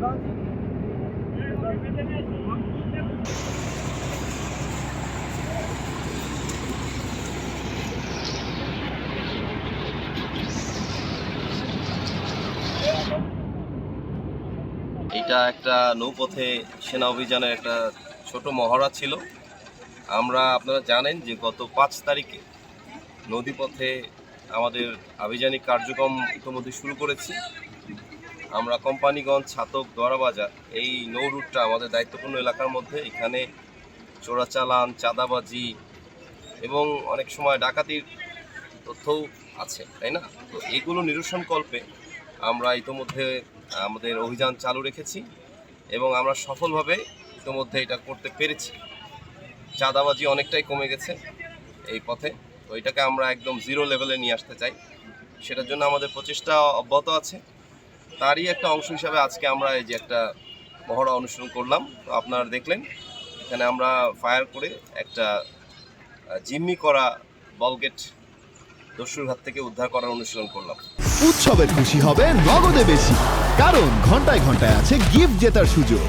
এটা একটা নৌপথে সেনা অভিযানের একটা ছোট মহড়া ছিল। আমরা, আপনারা জানেন যে গত পাঁচ তারিখে নদীপথে আমাদের আভিযানিক কার্যক্রম ইতিমধ্যে শুরু করেছি। আমরা কোম্পানিগঞ্জ ছাতক দোয়ারাবাজার এই নৌ রুটটা আমাদের দায়িত্বপূর্ণ এলাকার মধ্যে। এখানে চোরাচালান, চাঁদাবাজি এবং অনেক সময় ডাকাতির তথ্যও আছে, তাই না? তো এগুলো নিরসন কল্পে আমরা ইতোমধ্যে, আমাদের অভিযান চালু রেখেছি এবং আমরা সফলভাবে ইতোমধ্যে এটা করতে পেরেছি। চাঁদাবাজি অনেকটাই কমে গেছে এই পথে, তো এটাকে আমরা একদম জিরো লেভেলে নিয়ে আসতে চাই। সেটার জন্য আমাদের প্রচেষ্টা অব্যাহত আছে। তারই একটা অংশ হিসাবে আজকে আমরা এই যে একটা মহড়া অনুসরণ করলাম। তো আপনারা দেখলেন, এখানে আমরা ফায়ার করে একটা জিম্মি করা বলগেট দস্যুর হাত থেকে উদ্ধার করার অনুশীলন করলাম। উৎসবের খুশি হবে নগদে বেশি, কারণ ঘন্টায় ঘন্টায় আছে গিফট জেতার সুযোগ।